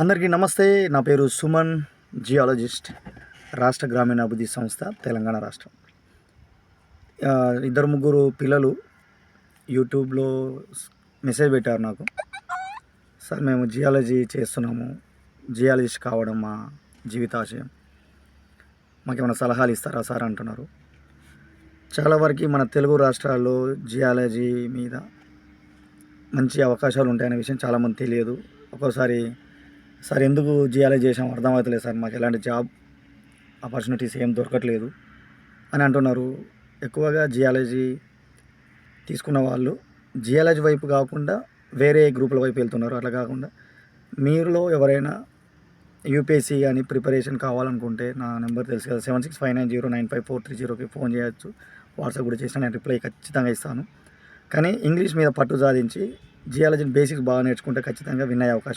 అందరికీ నమస్తే. నా పేరు సుమన్ జియాలజిస్ట్ రాష్ట్ర గ్రామీణాభివృద్ధి సంస్థ తెలంగాణ రాష్ట్రం. ఇద్దరు ముగ్గురు పిల్లలు యూట్యూబ్లో మెసేజ్ పెట్టారు నాకు. సార్ మేము జియాలజీ చేస్తున్నాము. జియాలజిస్ట్ కావడం మా జీవితాశయం. మాకు ఏమైనా సలహాలు ఇస్తారా సార్ అంటున్నారు. చాలా వరకు మన తెలుగు రాష్ట్రాల్లో జియాలజీ మీద మంచి అవకాశాలు ఉంటాయనే విషయం చాలామంది తెలియదు. ఒక్కోసారి సార్ ఎందుకు జియాలజీ చేసాం అర్థమవుతలేదు సార్ మాకు ఎలాంటి జాబ్ ఆపర్చునిటీస్ ఏం దొరకట్లేదు అని అంటున్నారు. ఎక్కువగా జియాలజీ తీసుకున్న వాళ్ళు జియాలజీ వైపు కాకుండా వేరే గ్రూపుల వైపు వెళ్తున్నారు. అట్లా కాకుండా మీరులో ఎవరైనా యూపీఎస్సీ కానీ ప్రిపరేషన్ కావాలనుకుంటే నా నెంబర్ తెలుసు కదా seven six five nine zero nine five four three జీరోకి ఫోన్ చేయొచ్చు. వాట్సాప్ కూడా చేసిన నేను రిప్లై ఖచ్చితంగా ఇస్తాను. కానీ ఇంగ్లీష్ మీద పట్టు సాధించి జియాలజీ బేసిక్స్ బాగా నేర్చుకుంటే ఖచ్చితంగా విన్ అయ్యే అవకాశం